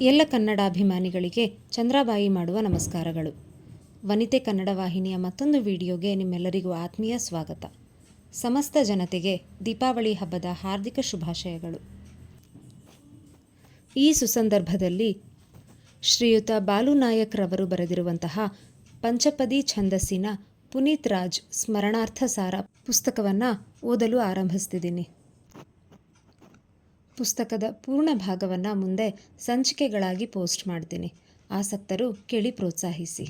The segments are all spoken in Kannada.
ಎಲ್ಲ ಕನ್ನಡಾಭಿಮಾನಿಗಳಿಗೆ ಚಂದ್ರಾಬಾಯಿ ಮಾಡುವ ನಮಸ್ಕಾರಗಳು. ವನಿತೆ ಕನ್ನಡ ವಾಹಿನಿಯ ಮತ್ತೊಂದು ವಿಡಿಯೋಗೆ ನಿಮ್ಮೆಲ್ಲರಿಗೂ ಆತ್ಮೀಯ ಸ್ವಾಗತ. ಸಮಸ್ತ ಜನತೆಗೆ ದೀಪಾವಳಿ ಹಬ್ಬದ ಹಾರ್ದಿಕ ಶುಭಾಶಯಗಳು. ಈ ಸುಸಂದರ್ಭದಲ್ಲಿ ಶ್ರೀಯುತ ಬಾಲು ನಾಯಕ್ ರವರು ಬರೆದಿರುವಂತಹ ಪಂಚಪದಿ ಛಂದಸ್ಸಿನ ಪುನೀತ್ ರಾಜ್ ಸ್ಮರಣಾರ್ಥ ಸಾರ ಪುಸ್ತಕವನ್ನು ಓದಲು ಆರಂಭಿಸ್ತಿದ್ದೀನಿ. ಪುಸ್ತಕದ ಪೂರ್ಣ ಭಾಗವನ್ನು ಮುಂದೆ ಸಂಚಿಕೆಗಳಾಗಿ ಪೋಸ್ಟ್ ಮಾಡ್ತೀನಿ. ಆಸಕ್ತರು ಕೇಳಿ ಪ್ರೋತ್ಸಾಹಿಸಿ.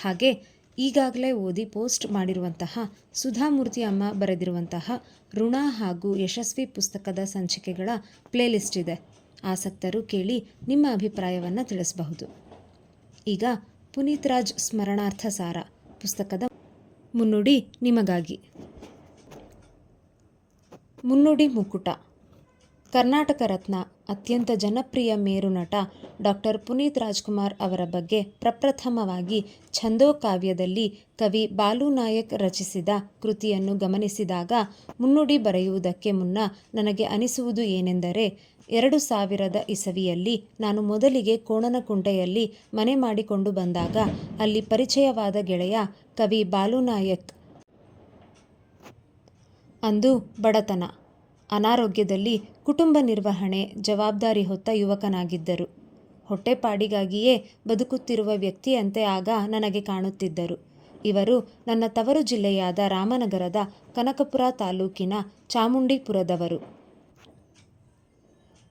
ಹಾಗೆ ಈಗಾಗಲೇ ಓದಿ ಪೋಸ್ಟ್ ಮಾಡಿರುವಂತಹ ಸುಧಾಮೂರ್ತಿ ಅಮ್ಮ ಬರೆದಿರುವಂತಹ ಋಣ ಹಾಗೂ ಯಶಸ್ವಿ ಪುಸ್ತಕದ ಸಂಚಿಕೆಗಳ ಪ್ಲೇಲಿಸ್ಟ್ ಇದೆ. ಆಸಕ್ತರು ಕೇಳಿ ನಿಮ್ಮ ಅಭಿಪ್ರಾಯವನ್ನು ತಿಳಿಸಬಹುದು. ಈಗ ಪುನೀತ್ ರಾಜ್ ಸ್ಮರಣಾರ್ಥ ಸಾರ, ಪುಸ್ತಕದ ಮುನ್ನುಡಿ ನಿಮಗಾಗಿ. ಮುನ್ನುಡಿ ಮುಕ್ಕುಟ ಕರ್ನಾಟಕ ರತ್ನ, ಅತ್ಯಂತ ಜನಪ್ರಿಯ ಮೇರು ನಟ ಡಾಕ್ಟರ್ ಪುನೀತ್ ರಾಜ್ಕುಮಾರ್ ಅವರ ಬಗ್ಗೆ ಪ್ರಪ್ರಥಮವಾಗಿ ಛಂದೋ ಕಾವ್ಯದಲ್ಲಿ ಕವಿ ಬಾಲು ನಾಯಕ್ ರಚಿಸಿದ ಕೃತಿಯನ್ನು ಗಮನಿಸಿದಾಗ ಮುನ್ನುಡಿ ಬರೆಯುವುದಕ್ಕೆ ಮುನ್ನ ನನಗೆ ಅನಿಸುವುದು ಏನೆಂದರೆ, ಎರಡು ಸಾವಿರದ ಇಸವಿಯಲ್ಲಿ ನಾನು ಮೊದಲಿಗೆ ಕೋಣನಕುಂಟೆಯಲ್ಲಿ ಮನೆ ಮಾಡಿಕೊಂಡು ಬಂದಾಗ ಅಲ್ಲಿ ಪರಿಚಯವಾದ ಗೆಳೆಯ ಕವಿ ಬಾಲು ನಾಯಕ್. ಅಂದು ಬಡತನ. ಅನಾರೋಗ್ಯದಲ್ಲಿ ಕುಟುಂಬ ನಿರ್ವಹಣೆ ಜವಾಬ್ದಾರಿ ಹೊತ್ತ ಯುವಕನಾಗಿದ್ದರು. ಹೊಟ್ಟೆಪಾಡಿಗಾಗಿಯೇ ಬದುಕುತ್ತಿರುವ ವ್ಯಕ್ತಿಯಂತೆ ಆಗ ನನಗೆ ಕಾಣುತ್ತಿದ್ದರು. ಇವರು ನನ್ನ ತವರು ಜಿಲ್ಲೆಯಾದ ರಾಮನಗರದ ಕನಕಪುರ ತಾಲೂಕಿನ ಚಾಮುಂಡಿಪುರದವರು.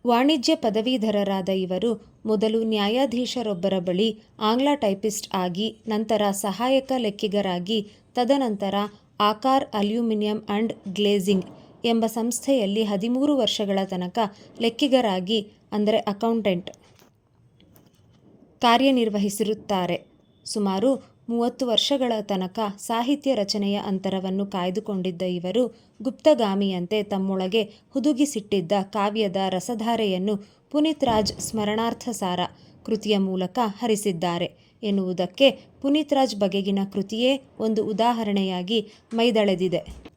ವಾಣಿಜ್ಯ ಪದವೀಧರರಾದ ಇವರು ಮೊದಲು ನ್ಯಾಯಾಧೀಶರೊಬ್ಬರ ಬಳಿ ಆಂಗ್ಲ ಟೈಪಿಸ್ಟ್ ಆಗಿ, ನಂತರ ಸಹಾಯಕ ಲೆಕ್ಕಿಗರಾಗಿ, ತದನಂತರ ಆಕಾರ್ ಅಲ್ಯೂಮಿನಿಯಂ ಅಂಡ್ ಗ್ಲೇಜಿಂಗ್ ಎಂಬ ಸಂಸ್ಥೆಯಲ್ಲಿ ಹದಿಮೂರು ವರ್ಷಗಳ ತನಕ ಲೆಕ್ಕಿಗರಾಗಿ, ಅಂದರೆ ಅಕೌಂಟೆಂಟ್ ಕಾರ್ಯನಿರ್ವಹಿಸಿರುತ್ತಾರೆ. ಸುಮಾರು ಮೂವತ್ತು ವರ್ಷಗಳ ತನಕ ಸಾಹಿತ್ಯ ರಚನೆಯ ಅಂತರವನ್ನು ಕಾಯ್ದುಕೊಂಡಿದ್ದ ಇವರು ಗುಪ್ತಗಾಮಿಯಂತೆ ತಮ್ಮೊಳಗೆ ಹುದುಗಿಸಿಟ್ಟಿದ್ದ ಕಾವ್ಯದ ರಸಧಾರೆಯನ್ನು ಪುನೀತ್ ರಾಜ್ ಸ್ಮರಣಾರ್ಥ ಸಾರ ಕೃತಿಯ ಮೂಲಕ ಹರಿಸಿದ್ದಾರೆ ಎನ್ನುವುದಕ್ಕೆ ಪುನೀತ್ ರಾಜ್ ಬಗೆಗಿನ ಕೃತಿಯೇ ಒಂದು ಉದಾಹರಣೆಯಾಗಿ ಮೈದಳೆದಿದೆ.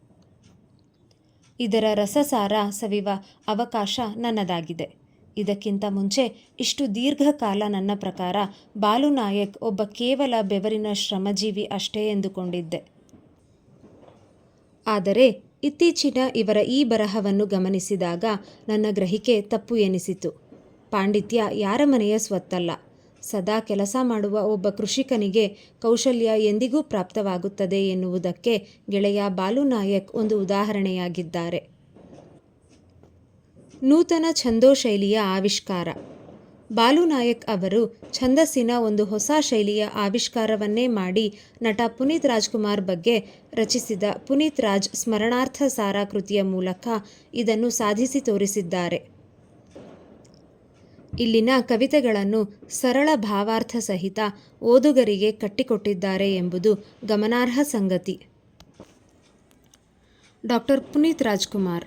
ಇದರ ರಸಸಾರ ಸವಿವ ಅವಕಾಶ ನನ್ನದಾಗಿದೆ. ಇದಕ್ಕಿಂತ ಮುಂಚೆ ಇಷ್ಟು ದೀರ್ಘಕಾಲ ನನ್ನ ಪ್ರಕಾರ ಬಾಲು ನಾಯಕ್ ಒಬ್ಬ ಕೇವಲ ಬೆವರಿನ ಶ್ರಮಜೀವಿ ಅಷ್ಟೇ ಎಂದುಕೊಂಡಿದ್ದೆ. ಆದರೆ ಇತ್ತೀಚಿನ ಇವರ ಈ ಬರಹವನ್ನು ಗಮನಿಸಿದಾಗ ನನ್ನ ಗ್ರಹಿಕೆ ತಪ್ಪು ಎನಿಸಿತು. ಪಾಂಡಿತ್ಯ ಯಾರ ಮನೆಯ ಸ್ವತ್ತಲ್ಲ. ಸದಾ ಕೆಲಸ ಮಾಡುವ ಒಬ್ಬ ಕೃಷಿಕನಿಗೆ ಕೌಶಲ್ಯ ಎಂದಿಗೂ ಪ್ರಾಪ್ತವಾಗುತ್ತದೆ ಎನ್ನುವುದಕ್ಕೆ ಗೆಳೆಯ ಬಾಲು ನಾಯಕ್ ಒಂದು ಉದಾಹರಣೆಯಾಗಿದ್ದಾರೆ. ನೂತನ ಛಂದೋ ಶೈಲಿಯ ಆವಿಷ್ಕಾರ. ಬಾಲು ನಾಯಕ್ ಅವರು ಛಂದಸ್ಸಿನ ಒಂದು ಹೊಸ ಶೈಲಿಯ ಆವಿಷ್ಕಾರವನ್ನೇ ಮಾಡಿ ನಟ ಪುನೀತ್ ರಾಜ್ಕುಮಾರ್ ಬಗ್ಗೆ ರಚಿಸಿದ ಪುನೀತ್ ರಾಜ್ ಸ್ಮರಣಾರ್ಥ ಸಾರಾ ಕೃತಿಯ ಮೂಲಕ ಇದನ್ನು ಸಾಧಿಸಿ ತೋರಿಸಿದ್ದಾರೆ. ಇಲ್ಲಿನ ಕವಿತೆಗಳನ್ನು ಸರಳ ಭಾವಾರ್ಥ ಸಹಿತ ಓದುಗರಿಗೆ ಕಟ್ಟಿಕೊಟ್ಟಿದ್ದಾರೆ ಎಂಬುದು ಗಮನಾರ್ಹ ಸಂಗತಿ. ಡಾಕ್ಟರ್ ಪುನೀತ್ ರಾಜ್ಕುಮಾರ್,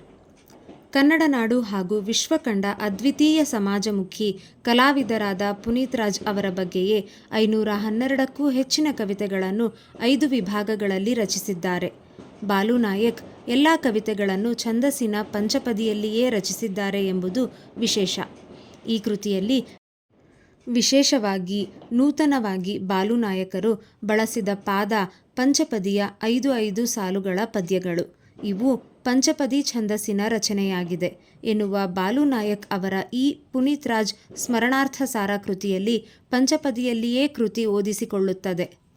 ಕನ್ನಡ ನಾಡು ಹಾಗೂ ವಿಶ್ವ ಕಂಡ ಅದ್ವಿತೀಯ ಸಮಾಜಮುಖಿ ಕಲಾವಿದರಾದ ಪುನೀತ್ ರಾಜ್ ಅವರ ಬಗ್ಗೆಯೇ ಐನೂರ ಹನ್ನೆರಡಕ್ಕೂ ಹೆಚ್ಚಿನ ಕವಿತೆಗಳನ್ನು ಐದು ವಿಭಾಗಗಳಲ್ಲಿ ರಚಿಸಿದ್ದಾರೆ. ಬಾಲು ನಾಯಕ್ ಎಲ್ಲ ಕವಿತೆಗಳನ್ನು ಛಂದಸ್ಸಿನ ಪಂಚಪದಿಯಲ್ಲಿಯೇ ರಚಿಸಿದ್ದಾರೆ ಎಂಬುದು ವಿಶೇಷ. ಈ ಕೃತಿಯಲ್ಲಿ ವಿಶೇಷವಾಗಿ ನೂತನವಾಗಿ ಬಾಲು ನಾಯಕರು ಬಳಸಿದ ಪಾದ ಪಂಚಪದಿಯ ಐದು ಐದು ಸಾಲುಗಳ ಪದ್ಯಗಳು. ಇವು ಪಂಚಪದಿ ಛಂದಸ್ಸಿನ ರಚನೆಯಾಗಿದೆ. ಎನ್ನುವ ಬಾಲು ನಾಯಕ್ ಅವರ ಈ ಪುನೀತ್ ರಾಜ್ ಸ್ಮರಣಾರ್ಥ ಸಾರ ಕೃತಿಯಲ್ಲಿ ಪಂಚಪದಿಯಲ್ಲಿಯೇ ಕೃತಿ ಓದಿಸಿಕೊಳ್ಳುತ್ತದೆ.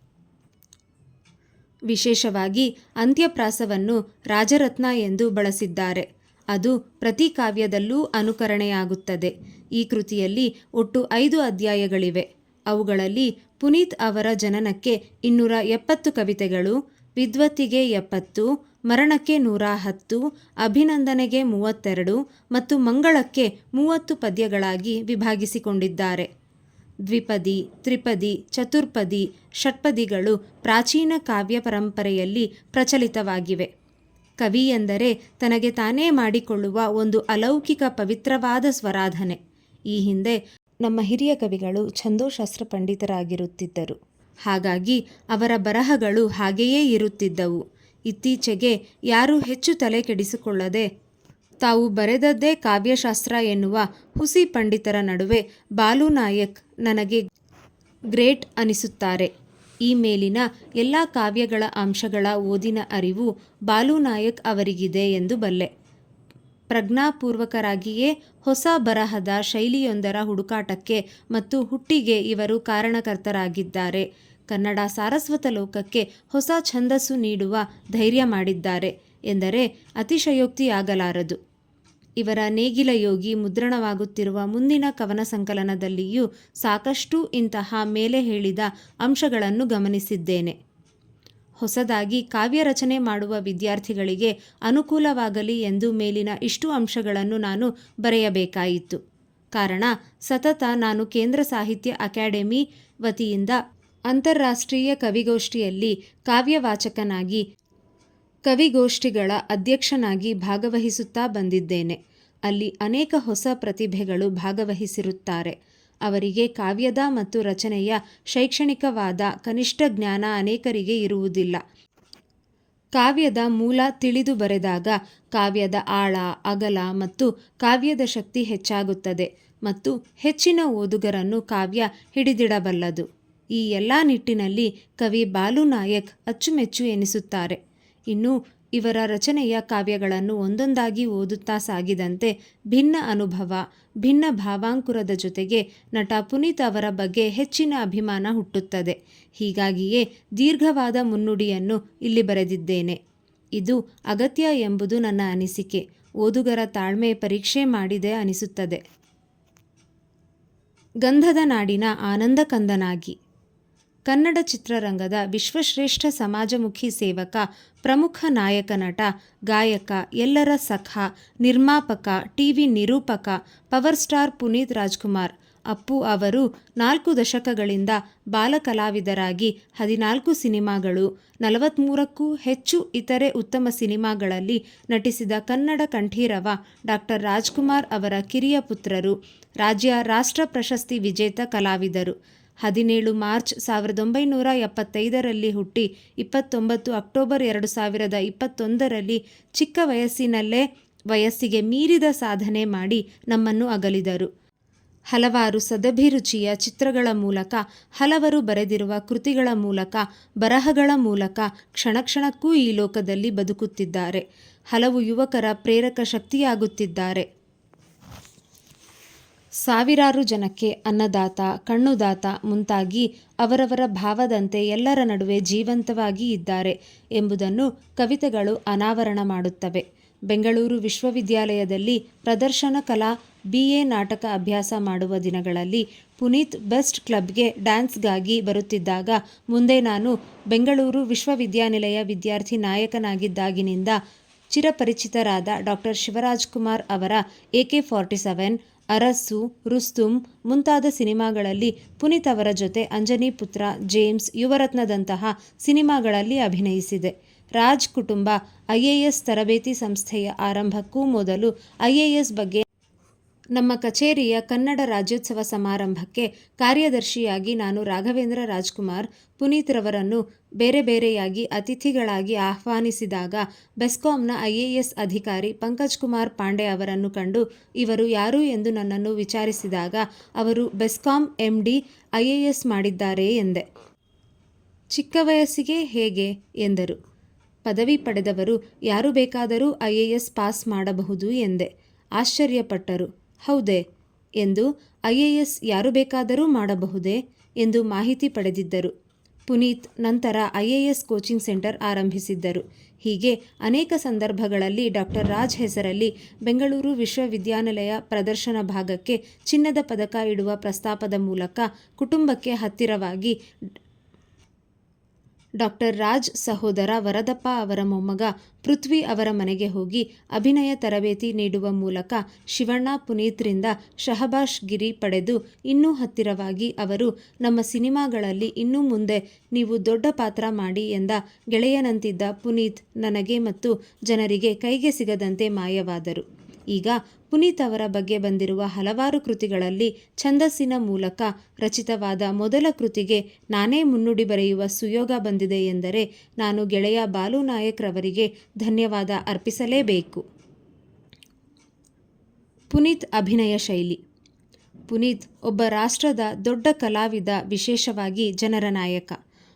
ವಿಶೇಷವಾಗಿ ಅಂತ್ಯಪ್ರಾಸವನ್ನು ರಾಜರತ್ನ ಎಂದು ಬಳಸಿದ್ದಾರೆ. ಅದು ಪ್ರತಿ ಕಾವ್ಯದಲ್ಲೂ ಅನುಕರಣೆಯಾಗುತ್ತದೆ. ಈ ಕೃತಿಯಲ್ಲಿ ಒಟ್ಟು ಐದು ಅಧ್ಯಾಯಗಳಿವೆ. ಅವುಗಳಲ್ಲಿ ಪುನೀತ್ ಅವರ ಜನನಕ್ಕೆ ಇನ್ನೂರ ಎಪ್ಪತ್ತು ಕವಿತೆಗಳು, ವಿದ್ವತ್ತಿಗೆ ಎಪ್ಪತ್ತು, ಮರಣಕ್ಕೆ ನೂರ ಹತ್ತು, ಅಭಿನಂದನೆಗೆ ಮೂವತ್ತೆರಡು ಮತ್ತು ಮಂಗಳಕ್ಕೆ ಮೂವತ್ತು ಪದ್ಯಗಳಾಗಿ ವಿಭಾಗಿಸಿಕೊಂಡಿದ್ದಾರೆ. ದ್ವಿಪದಿ, ತ್ರಿಪದಿ, ಚತುರ್ಪದಿ, ಷಟ್ಪದಿಗಳು ಪ್ರಾಚೀನ ಕಾವ್ಯ ಪರಂಪರೆಯಲ್ಲಿ ಪ್ರಚಲಿತವಾಗಿವೆ. ಕವಿ ಎಂದರೆ ತನಗೆ ತಾನೇ ಮಾಡಿಕೊಳ್ಳುವ ಒಂದು ಅಲೌಕಿಕ ಪವಿತ್ರವಾದ ಸ್ವರಾಧನೆ. ಈ ಹಿಂದೆ ನಮ್ಮ ಹಿರಿಯ ಕವಿಗಳು ಛಂದೋಶಾಸ್ತ್ರ ಪಂಡಿತರಾಗಿರುತ್ತಿದ್ದರು. ಹಾಗಾಗಿ ಅವರ ಬರಹಗಳು ಹಾಗೆಯೇ ಇರುತ್ತಿದ್ದವು. ಇತ್ತೀಚೆಗೆ ಯಾರೂ ಹೆಚ್ಚು ತಲೆ ಕೆಡಿಸಿಕೊಳ್ಳದೆ ತಾವು ಬರೆದದ್ದೇ ಕಾವ್ಯಶಾಸ್ತ್ರ ಎನ್ನುವ ಹುಸಿ ಪಂಡಿತರ ನಡುವೆ ಬಾಲು ನಾಯಕ್ ನನಗೆ ಗ್ರೇಟ್ ಅನಿಸುತ್ತಾರೆ. ಈ ಮೇಲಿನ ಎಲ್ಲ ಕಾವ್ಯಗಳ ಅಂಶಗಳ ಓದಿನ ಅರಿವು ಬಾಲು ನಾಯಕ್ ಅವರಿಗಿದೆ ಎಂದು ಬಲ್ಲೆ. ಪ್ರಜ್ಞಾಪೂರ್ವಕರಾಗಿಯೇ ಹೊಸ ಬರಹದ ಶೈಲಿಯೊಂದರ ಹುಡುಕಾಟಕ್ಕೆ ಮತ್ತು ಹುಟ್ಟಿಗೆ ಇವರು ಕಾರಣಕರ್ತರಾಗಿದ್ದಾರೆ. ಕನ್ನಡ ಸಾರಸ್ವತ ಲೋಕಕ್ಕೆ ಹೊಸ ಛಂದಸ್ಸು ನೀಡುವ ಧೈರ್ಯ ಮಾಡಿದ್ದಾರೆ ಎಂದರೆ ಅತಿಶಯೋಕ್ತಿಯಾಗಲಾರದು. ಇವರ ನೇಗಿಲ ಯೋಗಿ ಮುದ್ರಣವಾಗುತ್ತಿರುವ ಮುಂದಿನ ಕವನ ಸಂಕಲನದಲ್ಲಿಯೂ ಸಾಕಷ್ಟು ಇಂತಹ ಮೇಲೆ ಹೇಳಿದ ಅಂಶಗಳನ್ನು ಗಮನಿಸಿದ್ದೇನೆ. ಹೊಸದಾಗಿ ಕಾವ್ಯ ರಚನೆ ಮಾಡುವ ವಿದ್ಯಾರ್ಥಿಗಳಿಗೆ ಅನುಕೂಲವಾಗಲಿ ಎಂದು ಮೇಲಿನ ಇಷ್ಟು ಅಂಶಗಳನ್ನು ನಾನು ಬರೆಯಬೇಕಾಯಿತು. ಕಾರಣ, ಸತತ ನಾನು ಕೇಂದ್ರ ಸಾಹಿತ್ಯ ಅಕಾಡೆಮಿ ವತಿಯಿಂದ ಅಂತಾರಾಷ್ಟ್ರೀಯ ಕವಿಗೋಷ್ಠಿಯಲ್ಲಿ ಕಾವ್ಯವಾಚಕನಾಗಿ ಕವಿಗೋಷ್ಠಿಗಳ ಅಧ್ಯಕ್ಷನಾಗಿ ಭಾಗವಹಿಸುತ್ತಾ ಬಂದಿದ್ದೇನೆ. ಅಲ್ಲಿ ಅನೇಕ ಹೊಸ ಪ್ರತಿಭೆಗಳು ಭಾಗವಹಿಸಿರುತ್ತಾರೆ. ಅವರಿಗೆ ಕಾವ್ಯದ ಮತ್ತು ರಚನೆಯ ಶೈಕ್ಷಣಿಕವಾದ ಕನಿಷ್ಠ ಜ್ಞಾನ ಅನೇಕರಿಗೆ ಇರುವುದಿಲ್ಲ. ಕಾವ್ಯದ ಮೂಲ ತಿಳಿದು ಬರೆದಾಗ ಕಾವ್ಯದ ಆಳ, ಅಗಲ ಮತ್ತು ಕಾವ್ಯದ ಶಕ್ತಿ ಹೆಚ್ಚಾಗುತ್ತದೆ ಮತ್ತು ಹೆಚ್ಚಿನ ಓದುಗರನ್ನು ಕಾವ್ಯ ಹಿಡಿದಿಡಬಲ್ಲದು. ಈ ಎಲ್ಲ ನಿಟ್ಟಿನಲ್ಲಿ ಕವಿ ಬಾಲು ನಾಯಕ್ ಅಚ್ಚುಮೆಚ್ಚು ಎನಿಸುತ್ತಾರೆ. ಇನ್ನು ಇವರ ರಚನೆಯ ಕಾವ್ಯಗಳನ್ನು ಒಂದೊಂದಾಗಿ ಓದುತ್ತಾ ಸಾಗಿದಂತೆ ಭಿನ್ನ ಅನುಭವ, ಭಿನ್ನ ಭಾವಾಂಕುರದ ಜೊತೆಗೆ ನಟ ಪುನೀತ್ ಅವರ ಬಗ್ಗೆ ಹೆಚ್ಚಿನ ಅಭಿಮಾನ ಹುಟ್ಟುತ್ತದೆ. ಹೀಗಾಗಿಯೇ ದೀರ್ಘವಾದ ಮುನ್ನುಡಿಯನ್ನು ಇಲ್ಲಿ ಬರೆದಿದ್ದೇನೆ. ಇದು ಅಗತ್ಯ ಎಂಬುದು ನನ್ನ ಅನಿಸಿಕೆ. ಓದುಗರ ತಾಳ್ಮೆ ಪರೀಕ್ಷೆ ಮಾಡಿದೆ ಅನಿಸುತ್ತದೆ. ಗಂಧದ ನಾಡಿನ ಆನಂದ ಕಂದನಾಗಿ ಕನ್ನಡ ಚಿತ್ರರಂಗದ ವಿಶ್ವಶ್ರೇಷ್ಠ ಸಮಾಜಮುಖಿ ಸೇವಕ, ಪ್ರಮುಖ ನಾಯಕ ನಟ, ಗಾಯಕ, ಎಲ್ಲರ ಸಖ, ನಿರ್ಮಾಪಕ, ಟಿವಿ ನಿರೂಪಕ, ಪವರ್ ಸ್ಟಾರ್ ಪುನೀತ್ ರಾಜ್ಕುಮಾರ್. ಅಪ್ಪು ಅವರು ನಾಲ್ಕು ದಶಕಗಳಿಂದ ಬಾಲಕಲಾವಿದರಾಗಿ ಹದಿನಾಲ್ಕು ಸಿನಿಮಾಗಳು ನಲವತ್ತ್ಮೂರಕ್ಕೂ ಹೆಚ್ಚು ಇತರೆ ಉತ್ತಮ ಸಿನಿಮಾಗಳಲ್ಲಿ ನಟಿಸಿದ ಕನ್ನಡ ಕಂಠೀರವ ಡಾಕ್ಟರ್ ರಾಜ್ಕುಮಾರ್ ಅವರ ಕಿರಿಯ ಪುತ್ರರು, ರಾಜ್ಯ ರಾಷ್ಟ್ರ ಪ್ರಶಸ್ತಿ ವಿಜೇತ ಕಲಾವಿದರು. ಹದಿನೇಳು ಮಾರ್ಚ್ ಸಾವಿರದ ಒಂಬೈನೂರ ಎಪ್ಪತ್ತೈದರಲ್ಲಿ ಹುಟ್ಟಿ, ಇಪ್ಪತ್ತೊಂಬತ್ತು ಅಕ್ಟೋಬರ್ ಎರಡು ಸಾವಿರದ ಇಪ್ಪತ್ತೊಂದರಲ್ಲಿ ಚಿಕ್ಕ ವಯಸ್ಸಿನಲ್ಲೇ ವಯಸ್ಸಿಗೆ ಮೀರಿದ ಸಾಧನೆ ಮಾಡಿ ನಮ್ಮನ್ನು ಅಗಲಿದರು. ಹಲವಾರು ಸದಭಿರುಚಿಯ ಚಿತ್ರಗಳ ಮೂಲಕ, ಹಲವರು ಬರೆದಿರುವ ಕೃತಿಗಳ ಮೂಲಕ, ಬರಹಗಳ ಮೂಲಕ ಕ್ಷಣಕ್ಷಣಕ್ಕೂ ಈ ಲೋಕದಲ್ಲಿ ಬದುಕುತ್ತಿದ್ದಾರೆ. ಹಲವು ಯುವಕರ ಪ್ರೇರಕ ಶಕ್ತಿಯಾಗುತ್ತಿದ್ದಾರೆ. ಸಾವಿರಾರು ಜನಕ್ಕೆ ಅನ್ನದಾತ, ಕಣ್ಣುದಾತ ಮುಂತಾಗಿ ಅವರವರ ಭಾವದಂತೆ ಎಲ್ಲರ ನಡುವೆ ಜೀವಂತವಾಗಿ ಇದ್ದಾರೆ ಎಂಬುದನ್ನು ಕವಿತೆಗಳು ಅನಾವರಣ ಮಾಡುತ್ತವೆ. ಬೆಂಗಳೂರು ವಿಶ್ವವಿದ್ಯಾಲಯದಲ್ಲಿ ಪ್ರದರ್ಶನ ಕಲಾ ಬಿ ಎ ನಾಟಕ ಅಭ್ಯಾಸ ಮಾಡುವ ದಿನಗಳಲ್ಲಿ ಪುನೀತ್ ಬೆಸ್ಟ್ ಕ್ಲಬ್ಗೆ ಡ್ಯಾನ್ಸ್ಗಾಗಿ ಬರುತ್ತಿದ್ದಾಗ ಮುಂದೆ ನಾನು ಬೆಂಗಳೂರು ವಿಶ್ವವಿದ್ಯಾನಿಲಯ ವಿದ್ಯಾರ್ಥಿ ನಾಯಕನಾಗಿದ್ದಾಗಿನಿಂದ ಚಿರಪರಿಚಿತರಾದ ಡಾಕ್ಟರ್ ಶಿವರಾಜ್ ಕುಮಾರ್ ಅವರ K forty seven Arasu Rustum ಮುಂತಾದ ಸಿನಿಮಾಗಳಲ್ಲಿ ಪುನೀತ್ ಅವರ ಜೊತೆ ಅಂಜನಿ ಪುತ್ರ, ಜೇಮ್ಸ್ ಯುವರತ್ನದಂತಹ ಸಿನಿಮಾಗಳಲ್ಲಿ ಅಭಿನಯಿಸಿದೆ. ರಾಜ್ ಕುಟುಂಬ ಐಎಎಸ್ ತರಬೇತಿ ಸಂಸ್ಥೆಯ ಆರಂಭಕ್ಕೂ ಮೊದಲು ಐಎಎಸ್ ಬಗ್ಗೆ ನಮ್ಮ ಕಚೇರಿಯ ಕನ್ನಡ ರಾಜ್ಯೋತ್ಸವ ಸಮಾರಂಭಕ್ಕೆ ಕಾರ್ಯದರ್ಶಿಯಾಗಿ ನಾನು ರಾಘವೇಂದ್ರ ರಾಜ್ಕುಮಾರ್, ಪುನೀತ್ ರವರನ್ನು ಬೇರೆ ಬೇರೆಯಾಗಿ ಅತಿಥಿಗಳಾಗಿ ಆಹ್ವಾನಿಸಿದಾಗ ಬೆಸ್ಕಾಂನ ಐಎಎಸ್ ಅಧಿಕಾರಿ ಪಂಕಜ್ ಕುಮಾರ್ ಪಾಂಡೆ ಅವರನ್ನು ಕಂಡು ಇವರು ಯಾರು ಎಂದು ನನ್ನನ್ನು ವಿಚಾರಿಸಿದಾಗ ಅವರು ಬೆಸ್ಕಾಂ ಎಂ ಡಿ ಐಎಎಸ್ ಮಾಡಿದ್ದಾರೆ ಎಂದೆ. ಚಿಕ್ಕ ವಯಸ್ಸಿಗೆ ಹೇಗೆ? ಎಂದರು. ಪದವಿ ಪಡೆದವರು ಯಾರು ಬೇಕಾದರೂ ಐಎಎಸ್ ಪಾಸ್ ಮಾಡಬಹುದು ಎಂದೆ. ಆಶ್ಚರ್ಯಪಟ್ಟರು. ಹೌದೇ ಎಂದು ಐಎಎಸ್ ಯಾರು ಬೇಕಾದರೂ ಮಾಡಬಹುದೇ ಎಂದು ಮಾಹಿತಿ ಪಡೆದಿದ್ದರು. ಪುನೀತ್ ನಂತರ ಐಎಎಸ್ ಕೋಚಿಂಗ್ ಸೆಂಟರ್ ಆರಂಭಿಸಿದ್ದರು. ಹೀಗೆ ಅನೇಕ ಸಂದರ್ಭಗಳಲ್ಲಿ ಡಾಕ್ಟರ್ ರಾಜ್ ಹೆಸರಲ್ಲಿ ಬೆಂಗಳೂರು ವಿಶ್ವವಿದ್ಯಾನಿಲಯ ಪ್ರದರ್ಶನ ಭಾಗಕ್ಕೆ ಚಿನ್ನದ ಪದಕ ಇಡುವ ಪ್ರಸ್ತಾಪದ ಮೂಲಕ ಕುಟುಂಬಕ್ಕೆ ಹತ್ತಿರವಾಗಿ ಡಾಕ್ಟರ್ ರಾಜ್ ಸಹೋದರ ವರದಪ್ಪ ಅವರ ಮೊಮ್ಮಗ ಪೃಥ್ವಿ ಅವರ ಮನೆಗೆ ಹೋಗಿ ಅಭಿನಯ ತರಬೇತಿ ನೀಡುವ ಮೂಲಕ ಶಿವಣ್ಣ ಪುನೀತ್ರಿಂದ ಶಹಬಾಷ್ ಗಿರಿ ಪಡೆದು ಇನ್ನೂ ಹತ್ತಿರವಾಗಿ ಅವರು, ನಮ್ಮ ಸಿನಿಮಾಗಳಲ್ಲಿ ಇನ್ನು ಮುಂದೆ ನೀವು ದೊಡ್ಡ ಪಾತ್ರ ಮಾಡಿ ಎಂದ ಗೆಳೆಯನಂತಿದ್ದ ಪುನೀತ್, ನನಗೆ ಮತ್ತು ಜನರಿಗೆ ಕೈಗೆ ಸಿಗದಂತೆ ಮಾಯವಾದರು. ಈಗ ಪುನೀತ್ ಅವರ ಬಗ್ಗೆ ಬಂದಿರುವ ಹಲವಾರು ಕೃತಿಗಳಲ್ಲಿ ಛಂದಸ್ಸಿನ ಮೂಲಕ ರಚಿತವಾದ ಮೊದಲ ಕೃತಿಗೆ ನಾನೇ ಮುನ್ನುಡಿ ಬರೆಯುವ ಸುಯೋಗ ಬಂದಿದೆ ಎಂದರೆ ನಾನು ಗೆಳೆಯ ಬಾಲು ನಾಯಕ್ ರವರಿಗೆ ಧನ್ಯವಾದ ಅರ್ಪಿಸಲೇಬೇಕು. ಪುನೀತ್ ಅಭಿನಯ ಶೈಲಿ. ಪುನೀತ್ ಒಬ್ಬ ರಾಷ್ಟ್ರದ ದೊಡ್ಡ ಕಲಾವಿದ, ವಿಶೇಷವಾಗಿ ಜನರ ನಾಯಕ.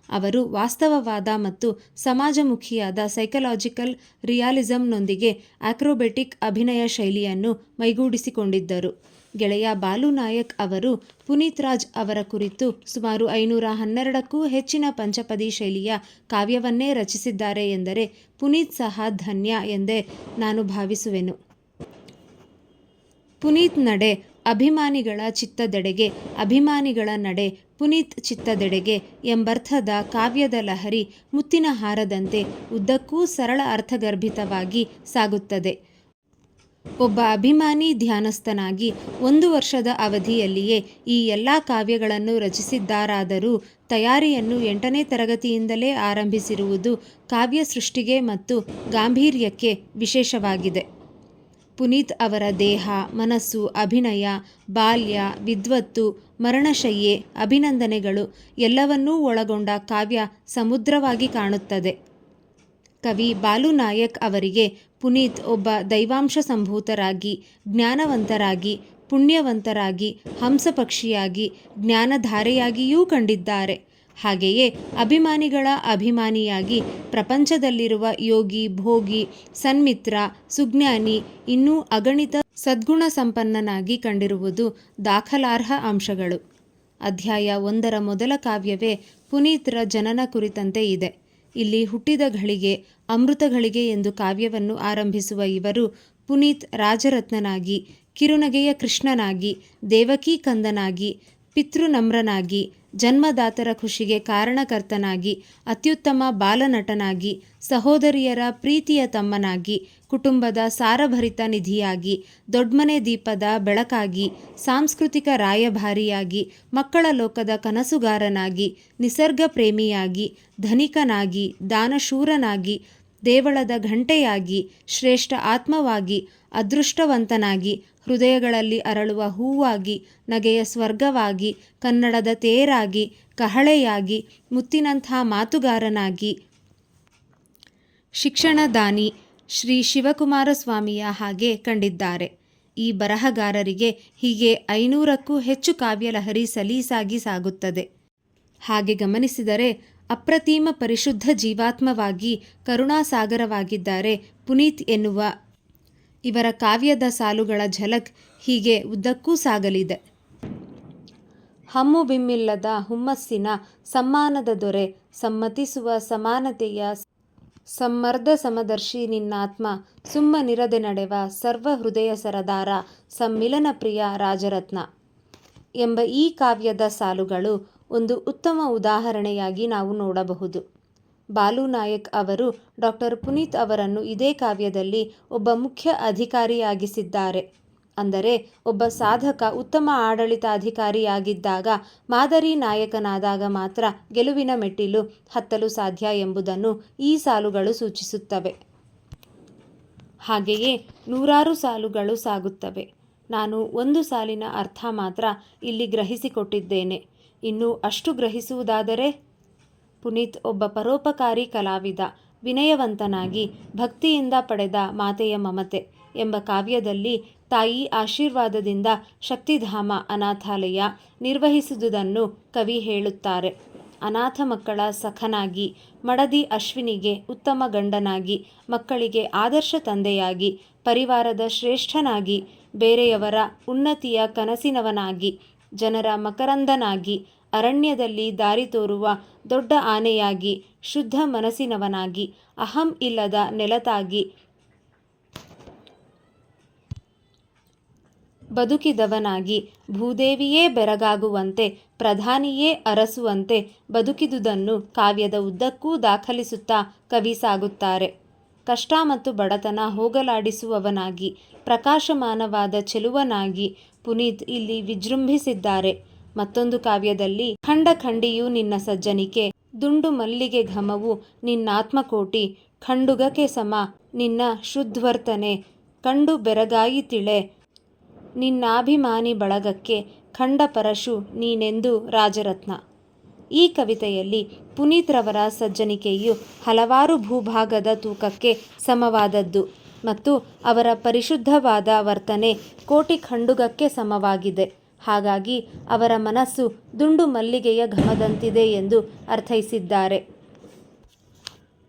ಅವರು ವಾಸ್ತವವಾದ ಮತ್ತು ಸಮಾಜಮುಖಿಯಾದ ಸೈಕಲಾಜಿಕಲ್ ರಿಯಾಲಿಸಂನೊಂದಿಗೆ ಆಕ್ರೋಬೆಟಿಕ್ ಅಭಿನಯ ಶೈಲಿಯನ್ನು ಮೈಗೂಡಿಸಿಕೊಂಡಿದ್ದರು. ಗೆಳೆಯ ಬಾಲು ನಾಯಕ್ ಅವರು ಪುನೀತ್ ರಾಜ್ ಅವರ ಕುರಿತು ಸುಮಾರು ಐನೂರ ಹನ್ನೆರಡಕ್ಕೂ ಹೆಚ್ಚಿನ ಪಂಚಪದಿ ಶೈಲಿಯ ಕಾವ್ಯವನ್ನೇ ರಚಿಸಿದ್ದಾರೆ ಎಂದರೆ ಪುನೀತ್ ಸಹ ಧನ್ಯ ಎಂದೇ ನಾನು ಭಾವಿಸುವೆನು. ಪುನೀತ್ ನಡೆ ಅಭಿಮಾನಿಗಳ ಚಿತ್ತದೆಡೆಗೆ ಅಭಿಮಾನಿಗಳ ನಡೆ ಪುನೀತ್ ಚಿತ್ತದೆಡೆಗೆ ಎಂಬರ್ಥದ ಕಾವ್ಯದ ಲಹರಿ ಮುತ್ತಿನ ಹಾರದಂತೆ ಉದ್ದಕ್ಕೂ ಸರಳ ಅರ್ಥಗರ್ಭಿತವಾಗಿ ಸಾಗುತ್ತದೆ. ಒಬ್ಬ ಅಭಿಮಾನಿ ಧ್ಯಾನಸ್ಥನಾಗಿ ಒಂದು ವರ್ಷದ ಅವಧಿಯಲ್ಲಿಯೇ ಈ ಎಲ್ಲ ಕಾವ್ಯಗಳನ್ನು ರಚಿಸಿದ್ದಾರಾದರೂ ತಯಾರಿಯನ್ನು ಎಂಟನೇ ತರಗತಿಯಿಂದಲೇ ಆರಂಭಿಸಿರುವುದು ಕಾವ್ಯ ಸೃಷ್ಟಿಗೆ ಮತ್ತು ಗಾಂಭೀರ್ಯಕ್ಕೆ ವಿಶೇಷವಾಗಿದೆ. ಪುನೀತ್ ಅವರ ದೇಹ, ಮನಸ್ಸು, ಅಭಿನಯ, ಬಾಲ್ಯ, ವಿದ್ವತ್ತು, ಮರಣಶಯ್ಯೆ, ಅಭಿನಂದನೆಗಳು ಎಲ್ಲವನ್ನೂ ಒಳಗೊಂಡ ಕಾವ್ಯ ಸಮುದ್ರವಾಗಿ ಕಾಣುತ್ತದೆ. ಕವಿ ಬಾಲು ನಾಯಕ್ ಅವರಿಗೆ ಪುನೀತ್ ಒಬ್ಬ ದೈವಾಂಶ ಸಂಭೂತರಾಗಿ, ಜ್ಞಾನವಂತರಾಗಿ, ಪುಣ್ಯವಂತರಾಗಿ, ಹಂಸಪಕ್ಷಿಯಾಗಿ, ಜ್ಞಾನಧಾರೆಯಾಗಿಯೂ ಕಂಡಿದ್ದಾರೆ. ಹಾಗೆಯೇ ಅಭಿಮಾನಿಗಳ ಅಭಿಮಾನಿಯಾಗಿ ಪ್ರಪಂಚದಲ್ಲಿರುವ ಯೋಗಿ, ಭೋಗಿ, ಸನ್ಮಿತ್ರ, ಸುಜ್ಞಾನಿ ಇನ್ನೂ ಅಗಣಿತ ಸದ್ಗುಣ ಸಂಪನ್ನನಾಗಿ ಕಂಡಿರುವುದು ದಾಖಲಾರ್ಹ ಅಂಶಗಳು. ಅಧ್ಯಾಯ ಒಂದರ ಮೊದಲ ಕಾವ್ಯವೇ ಪುನೀತ್ರ ಜನನ ಕುರಿತಂತೆ ಇದೆ. ಇಲ್ಲಿ ಹುಟ್ಟಿದ ಘಳಿಗೆ, ಅಮೃತ ಘಳಿಗೆ ಎಂದು ಕಾವ್ಯವನ್ನು ಆರಂಭಿಸುವ ಇವರು ಪುನೀತ್ ರಾಜರತ್ನನಾಗಿ, ಕಿರುನಗೆಯ ಕೃಷ್ಣನಾಗಿ ದೇವಕೀ ಕಂದನಾಗಿ ಪಿತೃನಮ್ರನಾಗಿ ಜನ್ಮದಾತರ ಖುಷಿಗೆ ಕಾರಣಕರ್ತನಾಗಿ, ಅತ್ಯುತ್ತಮ ಬಾಲನಟನಾಗಿ, ಸಹೋದರಿಯರ ಪ್ರೀತಿಯ ತಮ್ಮನಾಗಿ, ಕುಟುಂಬದ ಸಾರಭರಿತ ನಿಧಿಯಾಗಿ, ದೊಡ್ಮನೆ ದೀಪದ ಬೆಳಕಾಗಿ, ಸಾಂಸ್ಕೃತಿಕ ರಾಯಭಾರಿಯಾಗಿ, ಮಕ್ಕಳ ಲೋಕದ ಕನಸುಗಾರನಾಗಿ ನಿಸರ್ಗ ಪ್ರೇಮಿಯಾಗಿ ಧನಿಕನಾಗಿ, ದಾನಶೂರನಾಗಿ, ದೇವಳದ ಘಂಟೆಯಾಗಿ, ಶ್ರೇಷ್ಠ ಆತ್ಮವಾಗಿ, ಅದೃಷ್ಟವಂತನಾಗಿ ಹೃದಯಗಳಲ್ಲಿ ಅರಳುವ ಹೂವಾಗಿ, ನಗೆಯ ಸ್ವರ್ಗವಾಗಿ, ಕನ್ನಡದ ತೇರಾಗಿ, ಕಹಳೆಯಾಗಿ, ಮುತ್ತಿನಂಥ ಮಾತುಗಾರನಾಗಿ. ಶಿಕ್ಷಣದಾನಿ ಶ್ರೀ ಶಿವಕುಮಾರ ಸ್ವಾಮಿಯ ಹಾಗೆ ಕಂಡಿದ್ದಾರೆ. ಈ ಬರಹಗಾರರಿಗೆ ಹೀಗೆ ಐನೂರಕ್ಕೂ ಹೆಚ್ಚು ಕಾವ್ಯಲಹರಿ ಸಲೀಸಾಗಿ ಸಾಗುತ್ತದೆ. ಹಾಗೆ ಗಮನಿಸಿದರೆ ಅಪ್ರತಿಮ ಪರಿಶುದ್ಧ ಜೀವಾತ್ಮವಾಗಿ ಕರುಣಾಸಾಗರವಾಗಿದ್ದಾರೆ ಪುನೀತ್ ಎನ್ನುವ ಇವರ ಕಾವ್ಯದ ಸಾಲುಗಳ ಝಲಕ್ ಹೀಗೆ ಉದ್ದಕ್ಕೂ ಸಾಗಲಿದೆ. ಹಮ್ಮು ಬಿಮ್ಮಿಲ್ಲದ ಹುಮ್ಮಸ್ಸಿನ ಸಮ್ಮಾನದ ದೊರೆ ಸಮ್ಮತಿಸುವ ಸಮಾನತೆಯ ಸಮ್ಮರ್ದ ಸಮದರ್ಶಿ ನಿನ್ನಾತ್ಮ ಸುಮ್ಮನಿರದೆ ನಡೆವ ಸರ್ವ ಹೃದಯ ಸರದಾರ ಸಮ್ಮಿಲನ ಪ್ರಿಯ ರಾಜರತ್ನ ಎಂಬ ಈ ಕಾವ್ಯದ ಸಾಲುಗಳು ಒಂದು ಉತ್ತಮ ಉದಾಹರಣೆಯಾಗಿ ನಾವು ನೋಡಬಹುದು. ಬಾಲು ನಾಯಕ್ ಅವರು ಡಾಕ್ಟರ್ ಪುನೀತ್ ಅವರನ್ನು ಇದೇ ಕಾವ್ಯದಲ್ಲಿ ಒಬ್ಬ ಮುಖ್ಯ ಅಧಿಕಾರಿಯಾಗಿಸಿದ್ದಾರೆ. ಅಂದರೆ ಒಬ್ಬ ಸಾಧಕ ಉತ್ತಮ ಆಡಳಿತಾಧಿಕಾರಿಯಾಗಿದ್ದಾಗ ಮಾದರಿ ನಾಯಕನಾದಾಗ ಮಾತ್ರ ಗೆಲುವಿನ ಮೆಟ್ಟಿಲು ಹತ್ತಲು ಸಾಧ್ಯ ಎಂಬುದನ್ನು ಈ ಸಾಲುಗಳು ಸೂಚಿಸುತ್ತವೆ. ಹಾಗೆಯೇ ನೂರಾರು ಸಾಲುಗಳು ಸಾಗುತ್ತವೆ. ನಾನು ಒಂದು ಸಾಲಿನ ಅರ್ಥ ಮಾತ್ರ ಇಲ್ಲಿ ಗ್ರಹಿಸಿಕೊಟ್ಟಿದ್ದೇನೆ. ಇನ್ನು ಅಷ್ಟು ಗ್ರಹಿಸುವುದಾದರೆ ಪುನೀತ್ ಒಬ್ಬ ಪರೋಪಕಾರಿ ಕಲಾವಿದ, ವಿನಯವಂತನಾಗಿ ಭಕ್ತಿಯಿಂದ ಪಡೆದ ಮಾತೆಯ ಮಮತೆ ಎಂಬ ಕಾವ್ಯದಲ್ಲಿ ತಾಯಿ ಆಶೀರ್ವಾದದಿಂದ ಶಕ್ತಿಧಾಮ ಅನಾಥಾಲಯ ನಿರ್ವಹಿಸುವುದನ್ನು ಕವಿ ಹೇಳುತ್ತಾರೆ. ಅನಾಥ ಮಕ್ಕಳ ಸಖನಾಗಿ ಮಡದಿ ಅಶ್ವಿನಿಗೆ ಉತ್ತಮ ಗಂಡನಾಗಿ, ಮಕ್ಕಳಿಗೆ ಆದರ್ಶ ತಂದೆಯಾಗಿ, ಪರಿವಾರದ ಶ್ರೇಷ್ಠನಾಗಿ, ಬೇರೆಯವರ ಉನ್ನತಿಯ ಕನಸಿನವನಾಗಿ, ಜನರ ಮಕರಂದನಾಗಿ ಅರಣ್ಯದಲ್ಲಿ ದಾರಿ ತೋರುವ ದೊಡ್ಡ ಆನೆಯಾಗಿ, ಶುದ್ಧ ಮನಸ್ಸಿನವನಾಗಿ, ಅಹಂ ಇಲ್ಲದ ನೆಲತಾಗಿ ಬದುಕಿದವನಾಗಿ, ಭೂದೇವಿಯೇ ಬೆರಗಾಗುವಂತೆ, ಪ್ರಧಾನಿಯೇ ಅರಸುವಂತೆ ಬದುಕಿದುದನ್ನು ಕಾವ್ಯದ ಉದ್ದಕ್ಕೂ ದಾಖಲಿಸುತ್ತಾ ಕವಿ ಸಾಗುತ್ತಾರೆ. ಕಷ್ಟ ಮತ್ತು ಬಡತನ ಹೋಗಲಾಡಿಸುವವನಾಗಿ, ಪ್ರಕಾಶಮಾನವಾದ ಚೆಲುವನಾಗಿ ಪುನೀತ್ ಇಲ್ಲಿ ವಿಜೃಂಭಿಸಿದ್ದಾರೆ. ಮತ್ತೊಂದು ಕಾವ್ಯದಲ್ಲಿ, ಖಂಡ ಖಂಡಿಯು ನಿನ್ನ ಸಜ್ಜನಿಕೆ, ದುಂಡು ಮಲ್ಲಿಗೆ ಘಮವು ನಿನ್ನಾತ್ಮಕೋಟಿ ಖಂಡುಗಕ್ಕೆ ಸಮ ನಿನ್ನ ಶುದ್ಧವರ್ತನೆ, ಕಂಡು ಬೆರಗಾಯಿ ತಿಳೆ, ನಿನ್ನಾಭಿಮಾನಿ ಬಳಗಕ್ಕೆ ಖಂಡ ಪರಶು ನೀನೆಂದು ರಾಜರತ್ನ. ಈ ಕವಿತೆಯಲ್ಲಿ ಪುನೀತ್ ರವರ ಸಜ್ಜನಿಕೆಯು ಹಲವಾರು ಭೂಭಾಗದ ತೂಕಕ್ಕೆ ಸಮವಾದದ್ದು ಮತ್ತು ಅವರ ಪರಿಶುದ್ಧವಾದ ವರ್ತನೆ ಕೋಟಿ ಖಂಡುಗಕ್ಕೆ ಸಮವಾಗಿದೆ. ಹಾಗಾಗಿ ಅವರ ಮನಸ್ಸು ದುಂಡು ಮಲ್ಲಿಗೆಯ ಘಮದಂತಿದೆ ಎಂದು ಅರ್ಥೈಸಿದ್ದಾರೆ.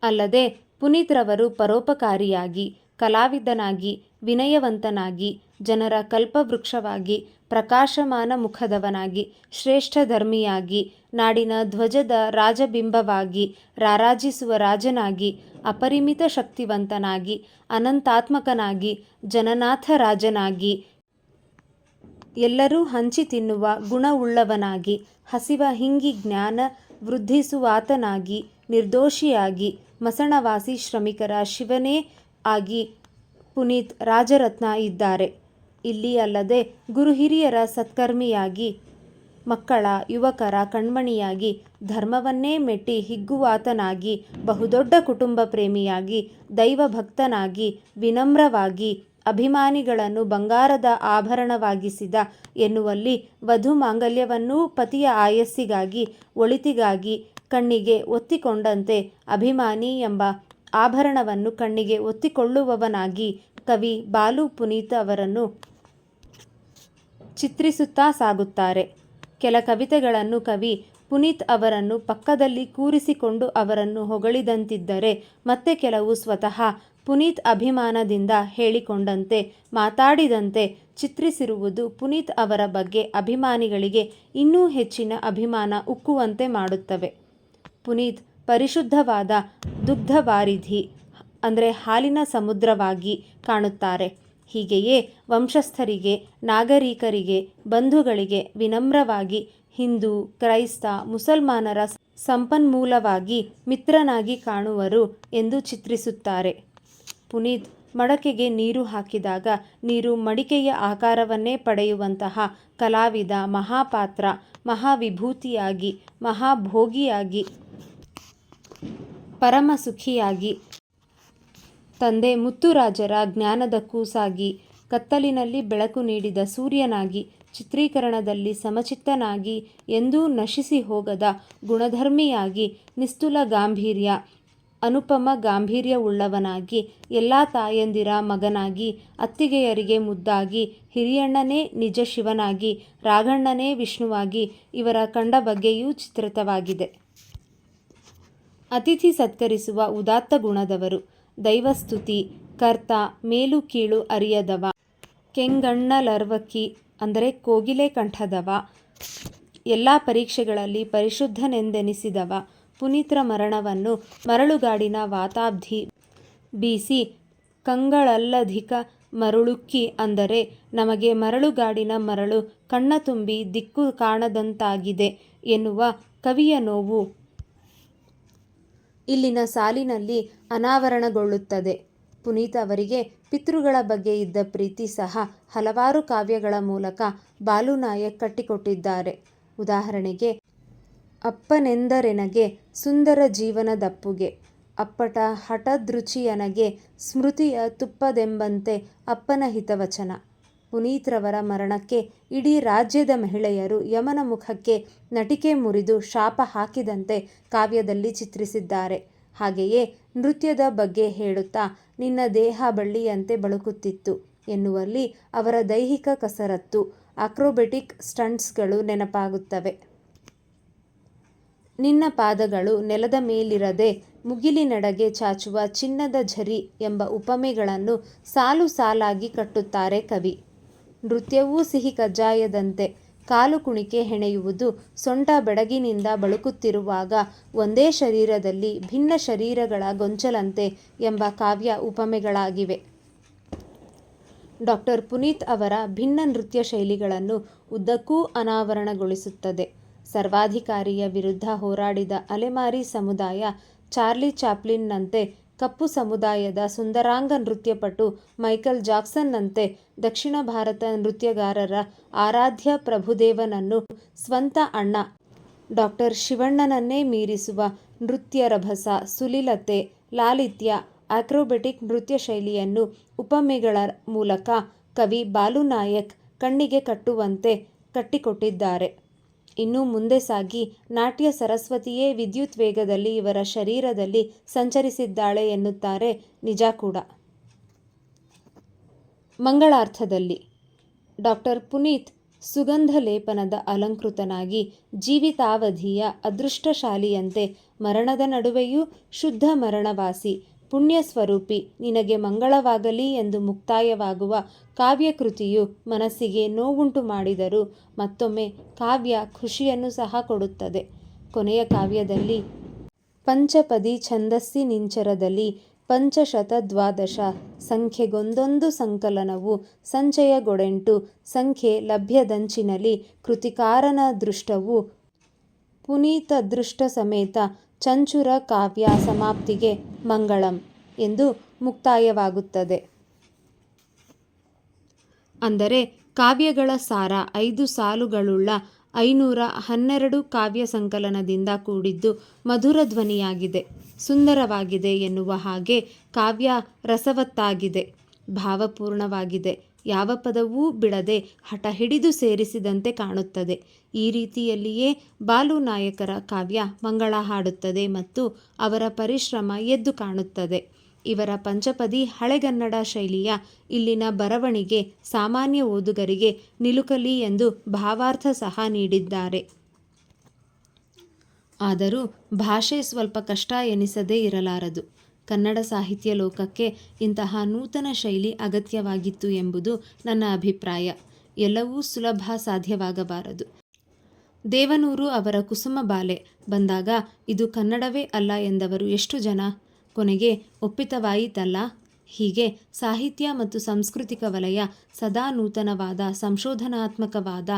ಅಲ್ಲದೆ ಪುನೀತ್ ರವರು ಪರೋಪಕಾರಿಯಾಗಿ, ಕಲಾವಿದನಾಗಿ, ವಿನಯವಂತನಾಗಿ, ಜನರ ಕಲ್ಪವೃಕ್ಷವಾಗಿ, ಪ್ರಕಾಶಮಾನ ಮುಖದವನಾಗಿ, ಶ್ರೇಷ್ಠ ಧರ್ಮಿಯಾಗಿ, ನಾಡಿನ ಧ್ವಜದ ರಾಜಬಿಂಬವಾಗಿ, ರಾರಾಜಿಸುವ ರಾಜನಾಗಿ, ಅಪರಿಮಿತ ಶಕ್ತಿವಂತನಾಗಿ, ಅನಂತಾತ್ಮಕನಾಗಿ, ಜನನಾಥ ರಾಜನಾಗಿ ಎಲ್ಲರೂ ಹಂಚಿ ತಿನ್ನುವ ಗುಣವುಳ್ಳವನಾಗಿ, ಹಸಿವ ಹಿಂಗಿ ಜ್ಞಾನ ವೃದ್ಧಿಸುವಾತನಾಗಿ, ನಿರ್ದೋಷಿಯಾಗಿ, ಮಸಣವಾಸಿ ಶ್ರಮಿಕರ ಶಿವನೇ ಆಗಿ ಪುನೀತ್ ರಾಜರತ್ನ ಇದ್ದಾರೆ. ಇಲ್ಲಿ ಅಲ್ಲದೆ ಗುರು ಹಿರಿಯರ ಸತ್ಕರ್ಮಿಯಾಗಿ, ಮಕ್ಕಳ ಯುವಕರ ಕಣ್ಮಣಿಯಾಗಿ, ಧರ್ಮವನ್ನೇ ಮೆಟ್ಟಿ ಹಿಗ್ಗುವಾತನಾಗಿ, ಬಹುದೊಡ್ಡ ಕುಟುಂಬ ಪ್ರೇಮಿಯಾಗಿ, ದೈವಭಕ್ತನಾಗಿ, ವಿನಮ್ರವಾಗಿ ಅಭಿಮಾನಿಗಳನ್ನು ಬಂಗಾರದ ಆಭರಣವಾಗಿಸಿದ ಎನ್ನುವಲ್ಲಿ ವಧು ಮಾಂಗಲ್ಯವನ್ನೂ ಪತಿಯ ಆಯಸ್ಸಿಗಾಗಿ, ಒಳಿತಿಗಾಗಿ ಕಣ್ಣಿಗೆ ಒತ್ತಿಕೊಂಡಂತೆ ಅಭಿಮಾನಿ ಎಂಬ ಆಭರಣವನ್ನು ಕಣ್ಣಿಗೆ ಒತ್ತಿಕೊಳ್ಳುವವನಾಗಿ ಕವಿ ಬಾಲು ಪುನೀತ್ ಅವರನ್ನು ಚಿತ್ರಿಸುತ್ತಾ ಸಾಗುತ್ತಾರೆ. ಕೆಲ ಕವಿತೆಗಳನ್ನು ಕವಿ ಪುನೀತ್ ಅವರನ್ನು ಪಕ್ಕದಲ್ಲಿ ಕೂರಿಸಿಕೊಂಡು ಅವರನ್ನು ಹೊಗಳಿದಂತಿದ್ದರೆ ಮತ್ತೆ ಕೆಲವು ಸ್ವತಃ ಪುನೀತ್ ಅಭಿಮಾನದಿಂದ ಹೇಳಿಕೊಂಡಂತೆ, ಮಾತಾಡಿದಂತೆ ಚಿತ್ರಿಸಿರುವುದು ಪುನೀತ್ ಅವರ ಬಗ್ಗೆ ಅಭಿಮಾನಿಗಳಿಗೆ ಇನ್ನೂ ಹೆಚ್ಚಿನ ಅಭಿಮಾನ ಉಕ್ಕುವಂತೆ ಮಾಡುತ್ತವೆ. ಪುನೀತ್ ಪರಿಶುದ್ಧವಾದ ದುಗ್ಧವಾರಿಧಿ, ಅಂದರೆ ಹಾಲಿನ ಸಮುದ್ರವಾಗಿ ಕಾಣುತ್ತಾರೆ. ಹೀಗೆಯೇ ವಂಶಸ್ಥರಿಗೆ, ನಾಗರಿಕರಿಗೆ, ಬಂಧುಗಳಿಗೆ ವಿನಮ್ರವಾಗಿ ಹಿಂದೂ, ಕ್ರೈಸ್ತ, ಮುಸಲ್ಮಾನರ ಸಂಪನ್ಮೂಲವಾಗಿ ಮಿತ್ರನಾಗಿ ಕಾಣುವರು ಎಂದು ಚಿತ್ರಿಸುತ್ತಾರೆ. ಪುನೀತ್ ಮಡಕೆಗೆ ನೀರು ಹಾಕಿದಾಗ ನೀರು ಮಡಿಕೆಯ ಆಕಾರವನ್ನೇ ಪಡೆಯುವಂತಹ ಕಲಾವಿದ, ಮಹಾಪಾತ್ರ, ಮಹಾವಿಭೂತಿಯಾಗಿ, ಮಹಾಭೋಗಿಯಾಗಿ, ಪರಮಸುಖಿಯಾಗಿ, ತಂದೆ ಮುತ್ತುರಾಜರ ಜ್ಞಾನದ ಕೂಸಾಗಿ, ಕತ್ತಲಿನಲ್ಲಿ ಬೆಳಕು ನೀಡಿದ ಸೂರ್ಯನಾಗಿ, ಚಿತ್ರೀಕರಣದಲ್ಲಿ ಸಮಚಿತ್ತನಾಗಿ, ಎಂದೂ ನಶಿಸಿ ಹೋಗದ ಗುಣಧರ್ಮಿಯಾಗಿ, ನಿಸ್ತುಲ ಗಾಂಭೀರ್ಯ ಅನುಪಮ ಗಾಂಭೀರ್ಯವುಳ್ಳವನಾಗಿ, ಎಲ್ಲ ತಾಯಂದಿರ ಮಗನಾಗಿ, ಅತ್ತಿಗೆಯರಿಗೆ ಮುದ್ದಾಗಿ, ಹಿರಿಯಣ್ಣನೇ ನಿಜ ಶಿವನಾಗಿ, ರಾಘಣ್ಣನೇ ವಿಷ್ಣುವಾಗಿ ಇವರ ಕಂಡ ಬಗ್ಗೆಯೂ ಚಿತ್ರಿತವಾಗಿದೆ. ಅತಿಥಿ ಸತ್ಕರಿಸುವ ಉದಾತ್ತ ಗುಣದವರು, ದೈವಸ್ತುತಿ, ಕರ್ತ, ಮೇಲು ಕೀಳು ಅರಿಯದವ ಕೆಂಗಣ್ಣಲರ್ವಕ್ಕಿ ಅಂದರೆ ಕೋಗಿಲೆ ಕಂಠದವ, ಎಲ್ಲ ಪರೀಕ್ಷೆಗಳಲ್ಲಿ ಪರಿಶುದ್ಧನೆಂದೆನಿಸಿದವ ಪುನೀತ್ರ ಮರಣವನ್ನು ಮರಳುಗಾಡಿನ ವಾತಾಬ್ಧಿ ಬೀಸಿ ಕಂಗಳಲ್ಲಧಿಕ ಮರುಳುಕ್ಕಿ ಅಂದರೆ ನಮಗೆ ಮರಳುಗಾಡಿನ ಮರಳು ಕಣ್ಣ ತುಂಬಿ ದಿಕ್ಕು ಕಾಣದಂತಾಗಿದೆ ಎನ್ನುವ ಕವಿಯ ನೋವು. ಇಲ್ಲಿನ ಸಾಲಿನಲ್ಲಿ ಅನಾವರಣಗೊಳ್ಳುತ್ತದೆ. ಪುನೀತ್ ಅವರಿಗೆ ಪಿತೃಗಳ ಬಗ್ಗೆ ಇದ್ದ ಪ್ರೀತಿ ಸಹ ಹಲವಾರು ಕಾವ್ಯಗಳ ಮೂಲಕ ಬಾಲು ನಾಯಕ್ ಕಟ್ಟಿಕೊಟ್ಟಿದ್ದಾರೆ. ಉದಾಹರಣೆಗೆ ಅಪ್ಪನೆಂದರೆನಗೆ ಸುಂದರ ಜೀವನದಪ್ಪುಗೆ ಅಪ್ಪಟ ಹಠದೃಚಿಯನಗೆ ಸ್ಮೃತಿಯ ತುಪ್ಪದೆಂಬಂತೆ ಅಪ್ಪನ ಹಿತವಚನ. ಪುನೀತ್ರವರ ಮರಣಕ್ಕೆ ಇಡೀ ರಾಜ್ಯದ ಮಹಿಳೆಯರು ಯಮನ ಮುಖಕ್ಕೆ ನಟಿಕೆ ಮುರಿದು ಶಾಪ ಹಾಕಿದಂತೆ ಕಾವ್ಯದಲ್ಲಿ ಚಿತ್ರಿಸಿದ್ದಾರೆ. ಹಾಗೆಯೇ ನೃತ್ಯದ ಬಗ್ಗೆ ಹೇಳುತ್ತಾ ನಿನ್ನ ದೇಹ ಬಳ್ಳಿಯಂತೆ ಬಳುಕುತ್ತಿತ್ತು ಎನ್ನುವಲ್ಲಿ ಅವರ ದೈಹಿಕ ಕಸರತ್ತು ಅಕ್ರೋಬೆಟಿಕ್ ಸ್ಟಂಟ್ಸ್ಗಳು ನೆನಪಾಗುತ್ತವೆ. ನಿನ್ನ ಪಾದಗಳು ನೆಲದ ಮೇಲಿರದೆ ಮುಗಿಲಿನಡೆಗೆ ಚಾಚುವ ಚಿನ್ನದ ಝರಿ ಎಂಬ ಉಪಮೆಗಳನ್ನು ಸಾಲು ಸಾಲಾಗಿ ಕಟ್ಟುತ್ತಾರೆ ಕವಿ. ನೃತ್ಯವೂ ಸಿಹಿ ಕಜ್ಜಾಯದಂತೆ ಕಾಲು ಕುಣಿಕೆ ಹೆಣೆಯುವುದು ಸೊಂಟ ಬೆಡಗಿನಿಂದ ಬಳುಕುತ್ತಿರುವಾಗ ಒಂದೇ ಶರೀರದಲ್ಲಿ ಭಿನ್ನ ಶರೀರಗಳ ಗೊಂಚಲಂತೆ ಎಂಬ ಕಾವ್ಯ ಉಪಮೆಗಳಾಗಿವೆ. ಡಾಕ್ಟರ್ ಪುನೀತ್ ಅವರ ಭಿನ್ನ ನೃತ್ಯ ಶೈಲಿಗಳನ್ನು ಉದ್ದಕ್ಕೂ ಅನಾವರಣಗೊಳಿಸುತ್ತದೆ. ಸರ್ವಾಧಿಕಾರಿಯ ವಿರುದ್ಧ ಹೋರಾಡಿದ ಅಲೆಮಾರಿ ಸಮುದಾಯ ಚಾರ್ಲಿ ಚಾಪ್ಲಿನ್ನಂತೆ ಕಪ್ಪು ಸಮುದಾಯದ ಸುಂದರಾಂಗ ನೃತ್ಯಪಟು ಮೈಕಲ್ ಜಾಕ್ಸನ್ನಂತೆ ದಕ್ಷಿಣ ಭಾರತ ನೃತ್ಯಗಾರರ ಆರಾಧ್ಯ ಪ್ರಭುದೇವನನ್ನು ಸ್ವಂತ ಅಣ್ಣ ಡಾಕ್ಟರ್ ಶಿವಣ್ಣನನ್ನೇ ಮೀರಿಸುವ ನೃತ್ಯ ರಭಸ, ಸುಲಿಲತೆ, ಲಾಲಿತ್ಯ, ಆಕ್ರೋಬೆಟಿಕ್ ನೃತ್ಯ ಶೈಲಿಯನ್ನು ಉಪಮೆಗಳ ಮೂಲಕ ಕವಿ ಬಾಲುನಾಯಕ್ ಕಣ್ಣಿಗೆ ಕಟ್ಟುವಂತೆ ಕಟ್ಟಿಕೊಟ್ಟಿದ್ದಾರೆ. ಇನ್ನು ಮುಂದೆ ಸಾಗಿ ನಾಟ್ಯ ಸರಸ್ವತಿಯೇ ವಿದ್ಯುತ್ ವೇಗದಲ್ಲಿ ಇವರ ಶರೀರದಲ್ಲಿ ಸಂಚರಿಸಿದ್ದಾಳೆ ಎನ್ನುತ್ತಾರೆ ನಿಜ ಕೂಡ. ಮಂಗಳಾರ್ಥದಲ್ಲಿ ಡಾಕ್ಟರ್ ಪುನೀತ್ ಸುಗಂಧ ಲೇಪನದ ಅಲಂಕೃತನಾಗಿ ಜೀವಿತಾವಧಿಯ ಅದೃಷ್ಟಶಾಲಿಯಂತೆ ಮರಣದ ನಡುವೆಯೂ ಶುದ್ಧ ಮರಣವಾಸಿ ಪುಣ್ಯ ಸ್ವರೂಪಿ ನಿನಗೆ ಮಂಗಳವಾಗಲಿ ಎಂದು ಮುಕ್ತಾಯವಾಗುವ ಕಾವ್ಯಕೃತಿಯು ಮನಸ್ಸಿಗೆ ನೋವುಂಟು ಮಾಡಿದರೂ ಮತ್ತೊಮ್ಮೆ ಕಾವ್ಯ ಖುಷಿಯನ್ನು ಸಹ ಕೊಡುತ್ತದೆ. ಕೊನೆಯ ಕಾವ್ಯದಲ್ಲಿ ಪಂಚಪದಿ ಛಂದಸ್ಸಿನಿಂಚರದಲ್ಲಿ ಪಂಚಶತ ದ್ವಾದಶ ಸಂಖ್ಯೆಗೊಂದೊಂದು ಸಂಕಲನವು ಸಂಚಯಗೊಡೆಂಟು ಸಂಖ್ಯೆ ಲಭ್ಯದಂಚಿನಲ್ಲಿ ಕೃತಿಕಾರನ ದೃಷ್ಟವು ಪುನೀತದೃಷ್ಟ ಸಮೇತ ಚಂಚುರ ಕಾವ್ಯ ಸಮಾಪ್ತಿಗೆ ಮಂಗಳಂ ಎಂದು ಮುಕ್ತಾಯವಾಗುತ್ತದೆ. ಅಂದರೆ ಕಾವ್ಯಗಳ ಸಾರ ಐದು ಸಾಲುಗಳುಳ್ಳ ಐನೂರ ಹನ್ನೆರಡು ಕಾವ್ಯ ಸಂಕಲನದಿಂದ ಕೂಡಿದ್ದು ಮಧುರ ಧ್ವನಿಯಾಗಿದೆ, ಸುಂದರವಾಗಿದೆ ಎನ್ನುವ ಹಾಗೆ ಕಾವ್ಯ ರಸವತ್ತಾಗಿದೆ, ಭಾವಪೂರ್ಣವಾಗಿದೆ. ಯಾವ ಪದವೂ ಬಿಡದೆ ಹಠ ಹಿಡಿದು ಸೇರಿಸಿದಂತೆ ಕಾಣುತ್ತದೆ. ಈ ರೀತಿಯಲ್ಲಿಯೇ ಬಾಲು ನಾಯಕರ ಕಾವ್ಯ ಮಂಗಳ ಹಾಡುತ್ತದೆ ಮತ್ತು ಅವರ ಪರಿಶ್ರಮ ಎದ್ದು ಕಾಣುತ್ತದೆ. ಇವರ ಪಂಚಪದಿ ಹಳೆಗನ್ನಡ ಶೈಲಿಯ ಇಲ್ಲಿನ ಬರವಣಿಗೆ ಸಾಮಾನ್ಯ ಓದುಗರಿಗೆ ನಿಲುಕಲಿ ಎಂದು ಭಾವಾರ್ಥ ಸಹ ನೀಡಿದ್ದಾರೆ. ಆದರೂ ಭಾಷೆ ಸ್ವಲ್ಪ ಕಷ್ಟ ಎನಿಸದೇ ಇರಲಾರದು. ಕನ್ನಡ ಸಾಹಿತ್ಯ ಲೋಕಕ್ಕೆ ಇಂತಹ ನೂತನ ಶೈಲಿ ಅಗತ್ಯವಾಗಿತ್ತು ಎಂಬುದು ನನ್ನ ಅಭಿಪ್ರಾಯ. ಎಲ್ಲವೂ ಸುಲಭ ಸಾಧ್ಯವಾಗಬಾರದು. ದೇವನೂರು ಅವರ ಕುಸುಮ ಬಾಲೆ ಬಂದಾಗ ಇದು ಕನ್ನಡವೇ ಅಲ್ಲ ಎಂದವರು ಎಷ್ಟು ಜನ? ಕೊನೆಗೆ ಒಪ್ಪಿತವಾಯಿತಲ್ಲ? ಹೀಗೆ ಸಾಹಿತ್ಯ ಮತ್ತು ಸಾಂಸ್ಕೃತಿಕ ವಲಯ ಸದಾ ನೂತನವಾದ, ಸಂಶೋಧನಾತ್ಮಕವಾದ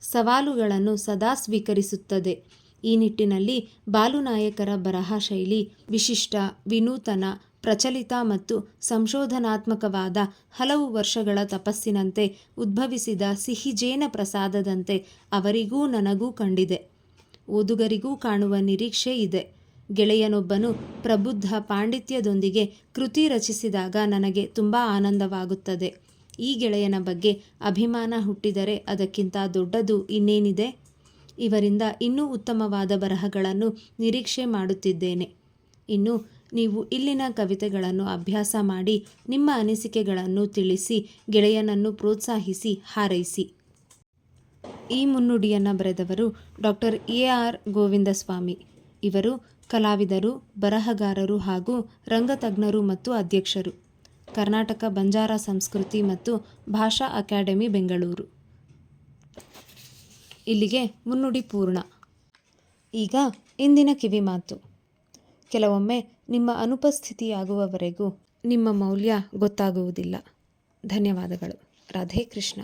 ಸವಾಲುಗಳನ್ನು ಸದಾ ಸ್ವೀಕರಿಸುತ್ತದೆ. ಈ ನಿಟ್ಟಿನಲ್ಲಿ ಬಾಲುನಾಯಕರ ಬರಹ ಶೈಲಿ ವಿಶಿಷ್ಟ, ವಿನೂತನ, ಪ್ರಚಲಿತ ಮತ್ತು ಸಂಶೋಧನಾತ್ಮಕವಾದ ಹಲವು ವರ್ಷಗಳ ತಪಸ್ಸಿನಂತೆ ಉದ್ಭವಿಸಿದ ಸಿಹಿಜೇನ ಪ್ರಸಾದದಂತೆ ಅವರಿಗೂ ನನಗೂ ಕಂಡಿದೆ. ಓದುಗರಿಗೂ ಕಾಣುವ ನಿರೀಕ್ಷೆ ಇದೆ. ಗೆಳೆಯನೊಬ್ಬನು ಪ್ರಬುದ್ಧ ಪಾಂಡಿತ್ಯದೊಂದಿಗೆ ಕೃತಿ ರಚಿಸಿದಾಗ ನನಗೆ ತುಂಬ ಆನಂದವಾಗುತ್ತದೆ. ಈ ಗೆಳೆಯನ ಬಗ್ಗೆ ಅಭಿಮಾನ ಹುಟ್ಟಿದರೆ ಅದಕ್ಕಿಂತ ದೊಡ್ಡದು ಇನ್ನೇನಿದೆ? ಇವರಿಂದ ಇನ್ನೂ ಉತ್ತಮವಾದ ಬರಹಗಳನ್ನು ನಿರೀಕ್ಷೆ ಮಾಡುತ್ತಿದ್ದೇನೆ. ಇನ್ನು ನೀವು ಇಲ್ಲಿನ ಕವಿತೆಗಳನ್ನು ಅಭ್ಯಾಸ ಮಾಡಿ ನಿಮ್ಮ ಅನಿಸಿಕೆಗಳನ್ನು ತಿಳಿಸಿ, ಗೆಳೆಯನನ್ನು ಪ್ರೋತ್ಸಾಹಿಸಿ, ಹಾರೈಸಿ. ಈ ಮುನ್ನುಡಿಯನ್ನು ಬರೆದವರು ಡಾಕ್ಟರ್ ಎ. ಆರ್. ಗೋವಿಂದಸ್ವಾಮಿ. ಇವರು ಕಲಾವಿದರು, ಬರಹಗಾರರು ಹಾಗೂ ರಂಗತಜ್ಞರು ಮತ್ತು ಅಧ್ಯಕ್ಷರು. ಕರ್ನಾಟಕ ಬಂಜಾರ ಸಂಸ್ಕೃತಿ ಮತ್ತು ಭಾಷಾ ಅಕಾಡೆಮಿ, ಬೆಂಗಳೂರು. ಇಲ್ಲಿಗೆ ಮುನ್ನುಡಿ ಪೂರ್ಣ. ಈಗ ಇಂದಿನ ಕಿವಿಮಾತು ಕೆಲವೊಮ್ಮೆ ನಿಮ್ಮ ಅನುಪಸ್ಥಿತಿಯಾಗುವವರೆಗೂ ನಿಮ್ಮ ಮೌಲ್ಯ ಗೊತ್ತಾಗುವುದಿಲ್ಲ. ಧನ್ಯವಾದಗಳು. ರಾಧೇ ಕೃಷ್ಣ.